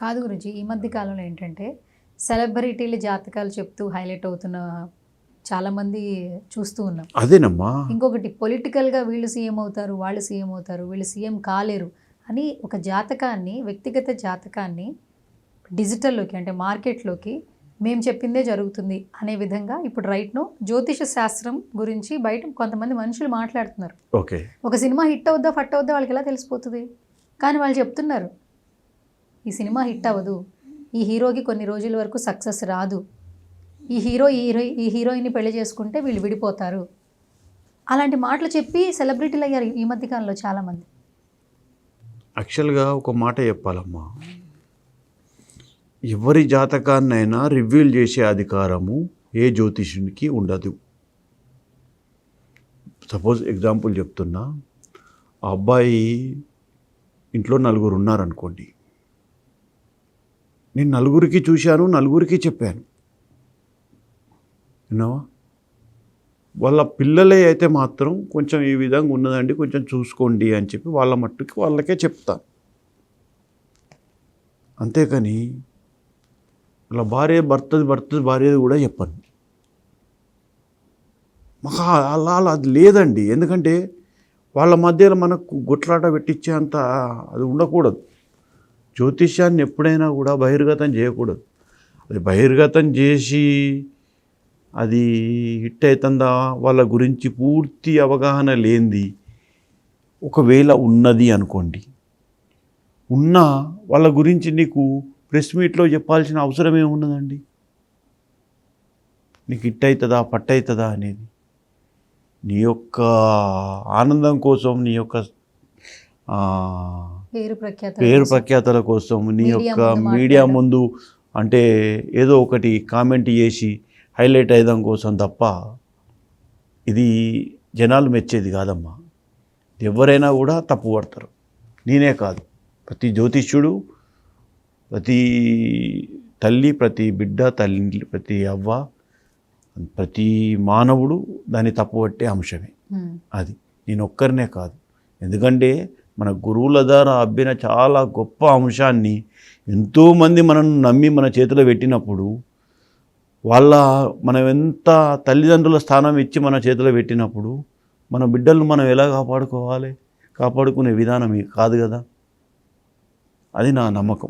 కాదు గురించి ఈ మధ్య కాలంలో ఏంటంటే సెలబ్రిటీల జాతకాలు చెప్తూ హైలైట్ అవుతున్న చాలా మంది చూస్తూ ఉన్నాం. అదేనమ్మా. ఇంకొకటి పొలిటికల్గా వీళ్ళు సీఎం అవుతారు వాళ్ళు సీఎం అవుతారు వీళ్ళు సీఎం కాలేరు అని ఒక జాతకాన్ని వ్యక్తిగత జాతకాన్ని డిజిటల్లోకి అంటే మార్కెట్లోకి మేము చెప్పిందే జరుగుతుంది అనే విధంగా ఇప్పుడు రైట్ను జ్యోతిష శాస్త్రం గురించి బయట కొంతమంది మనుషులు మాట్లాడుతున్నారు. ఓకే. ఒక సినిమా హిట్ అవుద్దా ఫట్ అవుద్దా వాళ్ళకి ఎలా తెలిసిపోతుంది? కానీ వాళ్ళు చెప్తున్నారు ఈ సినిమా హిట్ అవ్వదు. ఈ హీరోకి కొన్ని రోజుల వరకు సక్సెస్ రాదు. ఈ హీరో ఈ హీరో ఈ హీరోయిన్ని పెళ్ళి చేసుకుంటే వీళ్ళు విడిపోతారు. అలాంటి మాటలు చెప్పి సెలబ్రిటీలు అయ్యారు ఈ మధ్యకాలంలో చాలామంది. యాక్చువల్గా ఒక మాట చెప్పాలమ్మా. ఎవరి జాతకాన్నైనా రివ్యూల్ చేసే అధికారము ఏ జ్యోతిషునికి ఉండదు. సపోజ్ ఎగ్జాంపుల్ చెప్తున్నా. ఆ అబ్బాయి ఇంట్లో నలుగురు ఉన్నారనుకోండి. నేను నలుగురికి చూశాను నలుగురికి చెప్పాను. విన్నావా? వాళ్ళ పిల్లలే అయితే మాత్రం కొంచెం ఈ విధంగా ఉన్నదండి కొంచెం చూసుకోండి అని చెప్పి వాళ్ళ మట్టుకి వాళ్ళకే చెప్తాను అంతేకాని వాళ్ళ భార్య భర్తది భర్తది భార్యది కూడా చెప్పను. మాకు అలా అలా అది లేదండి. ఎందుకంటే వాళ్ళ మధ్యలో మనకు గుట్లాట పెట్టించే అంత అది ఉండకూడదు. జ్యోతిష్యాన్ని ఎప్పుడైనా కూడా బహిర్గతం చేయకూడదు. అది బహిర్గతం చేసి అది హిట్ అవుతుందా వాళ్ళ గురించి పూర్తి అవగాహన లేనిది. ఒకవేళ ఉన్నది అనుకోండి. ఉన్నా వాళ్ళ గురించి నీకు ప్రెస్ మీట్లో చెప్పాల్సిన అవసరం ఏమున్నదండి? నీకు హిట్ అవుతుందా పట్టు అవుతుందా అనేది. నీ యొక్క ఆనందం కోసం నీ యొక్క పేరు ప్రఖ్యాత పేరు ప్రఖ్యాతల కోసం నీ యొక్క మీడియా. ముందు అంటే ఏదో ఒకటి కామెంట్ చేసి హైలైట్ అయ్యడం కోసం తప్ప ఇది జనాలు మెచ్చేది కాదమ్మా. ఎవరైనా కూడా తప్పు పడతారు. నేనే కాదు. ప్రతి జ్యోతిష్యుడు ప్రతి తల్లి ప్రతి బిడ్డ తల్లి ప్రతి అవ్వ ప్రతి మానవుడు దాన్ని తప్పుపట్టే అంశమే. ఉమ్, అది. నేను ఒక్కరినే కాదు. ఎందుకంటే మన గురువుల ద్వారా అబ్బిన చాలా గొప్ప అంశాన్ని ఎంతోమంది మనను నమ్మి మన చేతిలో పెట్టినప్పుడు వాళ్ళ మనం ఎంత తల్లిదండ్రుల స్థానం ఇచ్చి మన చేతిలో పెట్టినప్పుడు మన బిడ్డలను మనం ఎలా కాపాడుకోవాలి? కాపాడుకునే విధానం కాదు కదా? అది నా నమ్మకం.